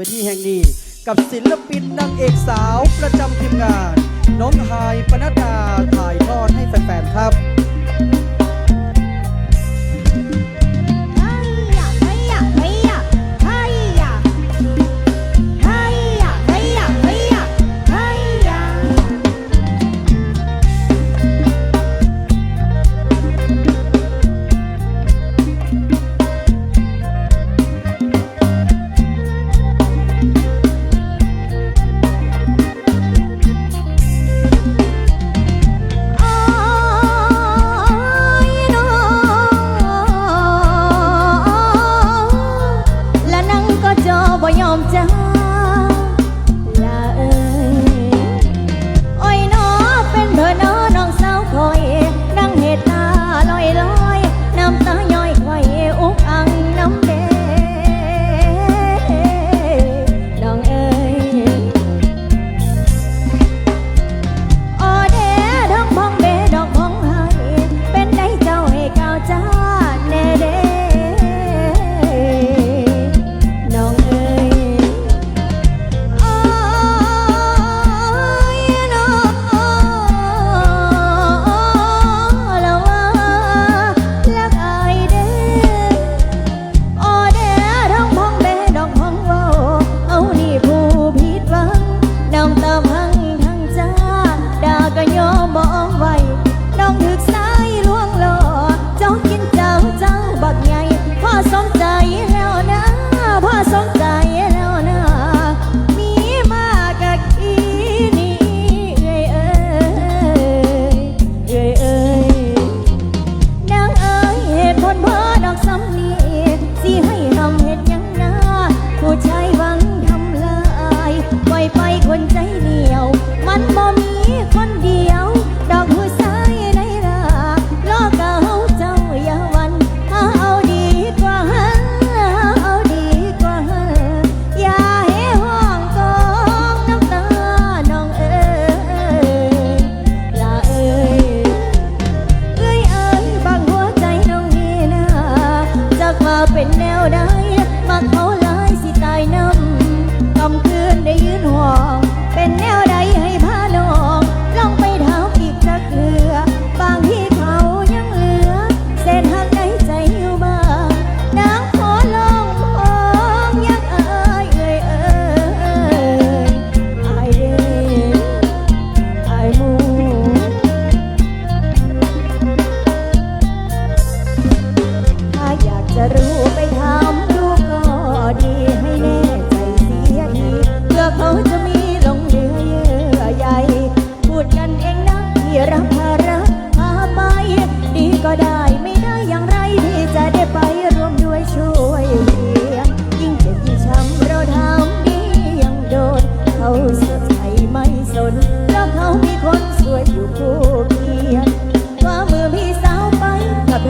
เวทีแห่งนี้ กับศิลปินนางเอกสาวประจำทีมงาน น้องหายปนัดดาถ่ายทอดให้แฟนๆครับ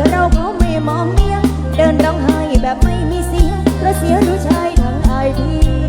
เราเขาไม่มองเมียง เดินร้องไห้แบบไม่มีเสียงเพราะเสียรู้ชายทั้งอายพี่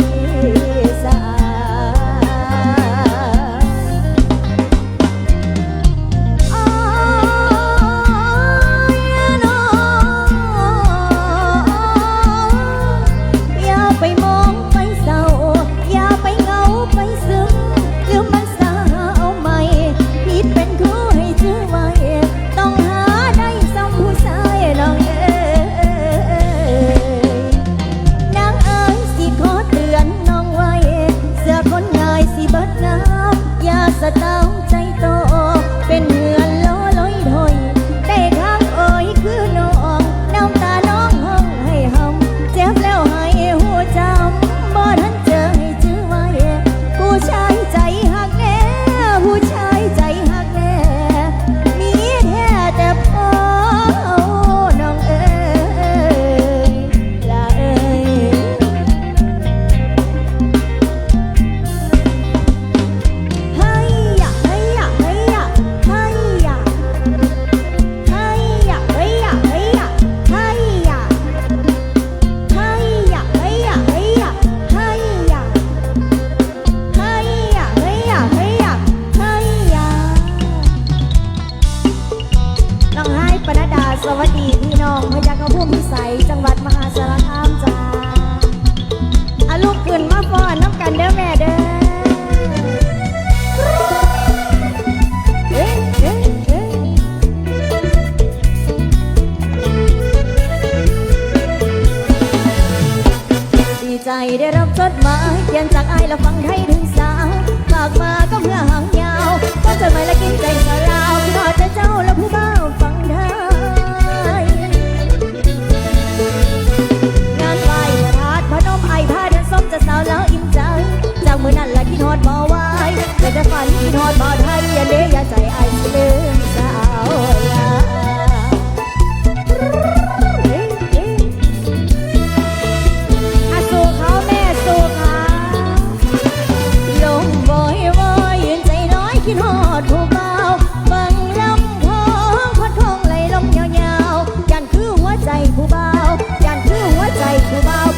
สตา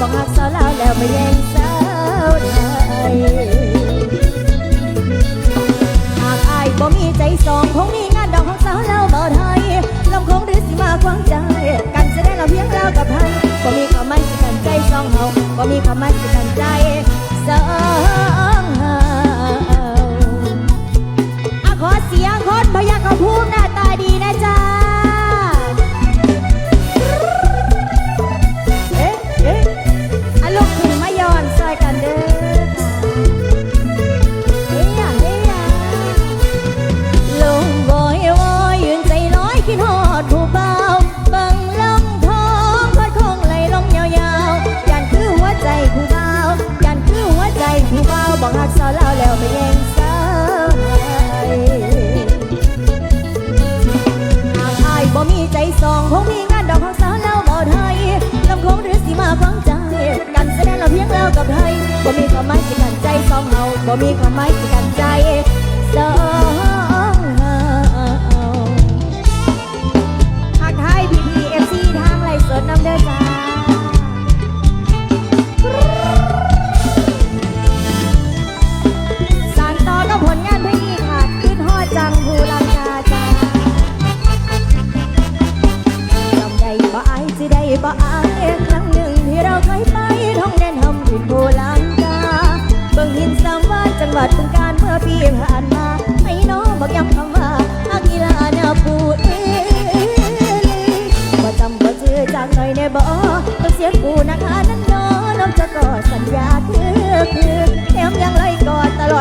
ของหักสาวลาวแล้วไม่แย่งสาวไทยหากอายบ่มีใจสองคงมีงานดอกของสาวลาวบ่ไทยลำคงหรือสิมาควางใจ กันแสดงเราเพียงเรากับไทยบ่มีความมั่นสิกันใจสองเฮาบ่มีความมั่นสิกันใจสาว สองคงมีงานดอกของสาวแล้วบ่ไทยลำคงหรือสีมาฟังใจ กันแสดงเราเพียงเรากับไทยบ่มีความหมายสิกันใจสองเฮาบ่มีความหมายสิกันใจสอง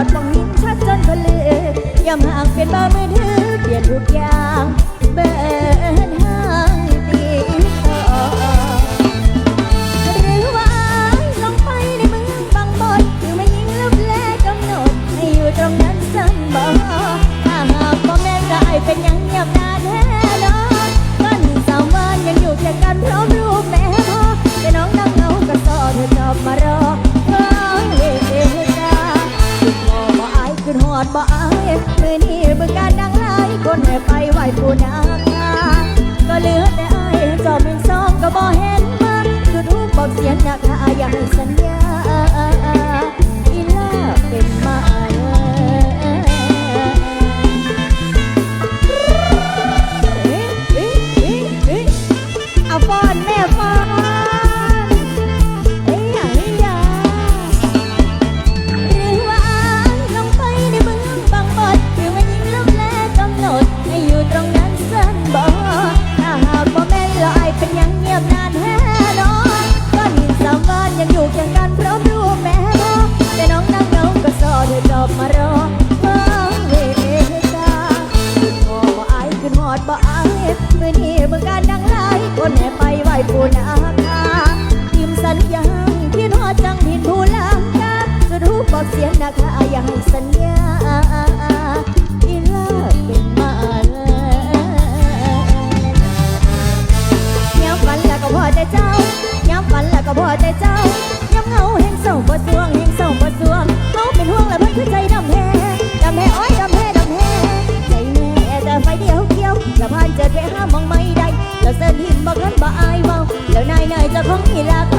ดมองหินชัดจนทะเล ยามหางเป็นบ้าม เสียงนะคะอยาให้สัญญา แวะห้ามองไม่ได้แล้วเสิร์ฟหินบอกเงินบ่อายเมาแล้วนายนายจะคงมีรัก